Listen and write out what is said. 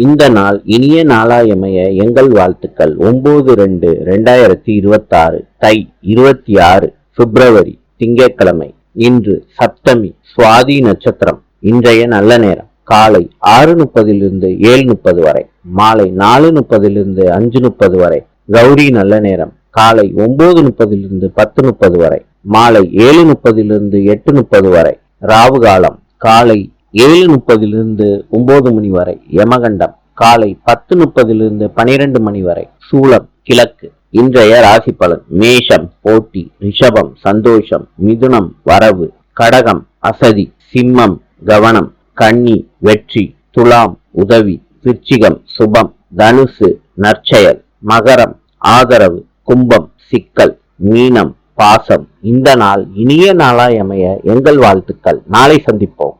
இந்த நாள் இனிய நாளாயமைய எங்கள் வாழ்த்துக்கள். ஒம்பது ரெண்டு ரெண்டாயிரத்தி இருபத்தாறு தை இருபத்தி ஆறு பிப்ரவரி திங்கட்கிழமை இன்று சப்தமி சுவாதி நட்சத்திரம் இன்றைய நல்ல நேரம் காலை ஆறு முப்பதிலிருந்து ஏழு முப்பது வரை மாலை நாலு முப்பதிலிருந்து அஞ்சு முப்பது வரை கௌரி நல்ல நேரம் காலை ஒன்பது முப்பதிலிருந்து பத்து முப்பது வரை மாலை ஏழு முப்பதிலிருந்து எட்டு முப்பது வரை ராவு காலம் காலை ஏழு முப்பதிலிருந்து ஒன்பது மணி வரை யமகண்டம் காலை பத்து முப்பதிலிருந்து பனிரெண்டு மணி வரை. சூலம் கிழக்கு. இன்றைய ராசி பலன் மேஷம் போட்டி ரிஷபம் சந்தோஷம் மிதுனம் வரவு கடகம் அசதி சிம்மம் கவனம் கன்னி வெற்றி துலாம் உதவி விருச்சிகம் சுபம் தனுசு நற்செயல் மகரம் ஆதரவு கும்பம் சிக்கல் மீனம் பாசம். இந்த நாள் இனிய நாளாய் அமைய எங்கள் வாழ்த்துக்கள். நாளை சந்திப்போம்.